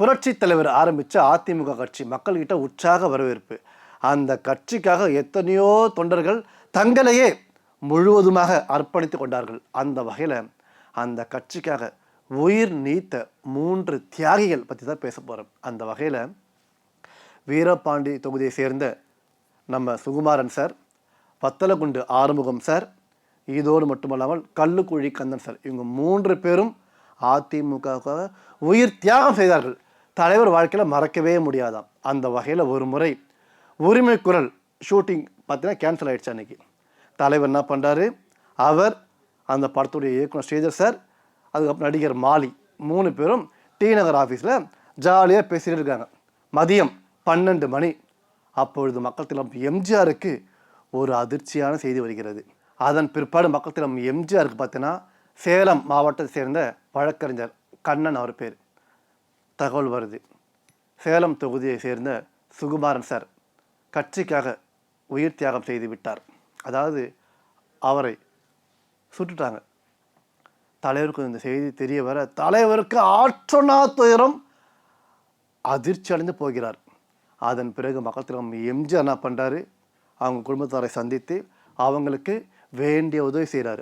புரட்சி தலைவர் ஆரம்பித்த அதிமுக கட்சி மக்கள்கிட்ட உற்சாக வரவேற்பு. அந்த கட்சிக்காக எத்தனையோ தொண்டர்கள் தங்களையே முழுவதுமாக அர்ப்பணித்து கொண்டார்கள். அந்த வகையில் அந்த கட்சிக்காக உயிர் நீத்த மூன்று தியாகிகள் பற்றி தான் பேச போகிறோம் அந்த வகையில் வீரபாண்டி தொகுதியை சேர்ந்த நம்ம சுகுமாரன் சார் வத்தலகுண்டு ஆறுமுகம் சார் இதோடு மட்டுமல்லாமல் கல்லுக்குழி கந்தன் சார் இவங்க மூன்று பேரும் அதிமுக உயிர் தியாகம் செய்தார்கள். தலைவர் வாழ்க்கையில் மறக்கவே முடியாதாம். அந்த வகையில் ஒரு முறை உரிமை குரல் ஷூட்டிங் பார்த்தீங்கன்னா கேன்சல் ஆகிடுச்சு அன்றைக்கி தலைவர் என்ன பண்ணுறாரு அவர் அந்த படத்துடைய இயக்குனர் ஸ்ரீதர் சார் அதுக்கப்புறம் நடிகர் மாலி மூணு பேரும் டி நகர் ஆஃபீஸில் ஜாலியாக பேசிகிட்டு இருக்காங்க. மதியம் பன்னெண்டு மணி. அப்பொழுது மக்கள் திலம் எம்ஜிஆருக்கு ஒரு அதிர்ச்சியான செய்தி வருகிறது. அதன் பிற்பாடு மக்கள் திலம் எம்ஜிஆருக்கு பார்த்தீங்கன்னா சேலம் மாவட்டத்தை சேர்ந்த வழக்கறிஞர் கண்ணன் அவர் பேர். தகவல் வருது. சேலம் தொகுதியை சேர்ந்த சுகுமாரன் சார் கட்சிக்காக உயிர் தியாகம் செய்து விட்டார். அதாவது அவரை சுட்டுட்டாங்க. தலைவருக்கு இந்த செய்தி தெரிய வர தலைவருக்கு ஆற்றொணா துயரம் அதிர்ச்சி அடைந்து போகிறார். அதன் பிறகு மக்கள் எம்ஜி எம்ஜிஆர் என்ன பண்ணுறாரு அவங்க குடும்பத்தாரை சந்தித்து அவங்களுக்கு வேண்டிய உதவி செய்கிறாரு